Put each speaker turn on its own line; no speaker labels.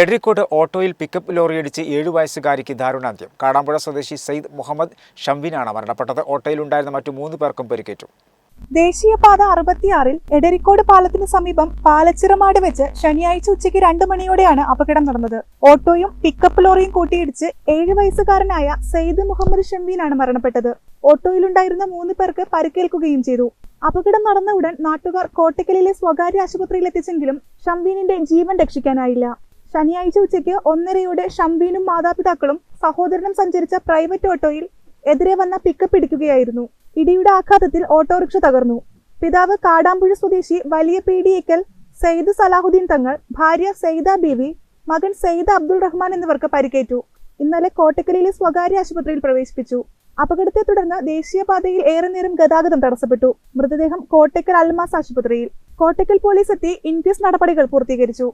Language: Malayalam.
എടരിക്കോട് ഓട്ടോയിൽ പിക്കപ്പ് ലോറിയടിച്ച് ഏഴു വയസ്സുകാരിക്ക് ദാരുണാന്ത്യം. കാടാമ്പുഴ സ്വദേശി സയ്യിദ് മുഹമ്മദ് ഷംവിനാണ് മരണപ്പെട്ടത്. ഓട്ടോയിലുണ്ടായിരുന്ന മറ്റു മൂന്ന് പേർക്കും പരിക്കേറ്റു.
ദേശീയപാത അറുപത്തിയാറിൽ എടരിക്കോട് പാലത്തിന് സമീപം പാലച്ചിറമാട് വെച്ച് ശനിയാഴ്ച ഉച്ചയ്ക്ക് രണ്ടു മണിയോടെയാണ് അപകടം നടന്നത്. ഓട്ടോയും പിക്കപ്പ് ലോറിയും കൂട്ടിയിടിച്ച് ഏഴു വയസ്സുകാരനായ സെയ്ദ് മുഹമ്മദ് ഷംവീനാണ് മരണപ്പെട്ടത്. ഓട്ടോയിലുണ്ടായിരുന്ന മൂന്ന് പേർക്ക് പരിക്കേൽക്കുകയും ചെയ്തു. അപകടം നടന്ന ഉടൻ നാട്ടുകാർ കോട്ടക്കലിലെ സ്വകാര്യ ആശുപത്രിയിൽ എത്തിച്ചെങ്കിലും ഷംവീനിന്റെ ജീവൻ രക്ഷിക്കാനായില്ല. ശനിയാഴ്ച ഉച്ചയ്ക്ക് ഒന്നരയോടെ ഷംബീനും മാതാപിതാക്കളും സഹോദരനും സഞ്ചരിച്ച പ്രൈവറ്റ് ഓട്ടോയിൽ എതിരെ വന്ന പിക്കപ്പ് ഇടിക്കുകയായിരുന്നു. ഇടിയുടെ ആഘാതത്തിൽ ഓട്ടോറിക്ഷ തകർന്നു. പിതാവ് കാടാമ്പുഴ സ്വദേശി വലിയ പീഡിയേക്കൽ സെയ്ദ് സലാഹുദ്ദീൻ തങ്ങൾ ഭാര്യ സെയ്ദ ബീവി മകൻ സെയ്ദ് അബ്ദുൾ റഹ്മാൻ എന്നിവർക്ക് പരിക്കേറ്റു. ഇന്നലെ കോട്ടക്കലിലെ സ്വകാര്യ ആശുപത്രിയിൽ പ്രവേശിപ്പിച്ചു. അപകടത്തെ തുടർന്ന് ദേശീയപാതയിൽ ഏറെ നേരം ഗതാഗതം തടസ്സപ്പെട്ടു. മൃതദേഹം കോട്ടക്കൽ അൽമാസ് ആശുപത്രിയിൽ. കോട്ടക്കൽ പോലീസ് എത്തി ഇൻക്വസ്റ്റ് നടപടികൾ പൂർത്തീകരിച്ചു.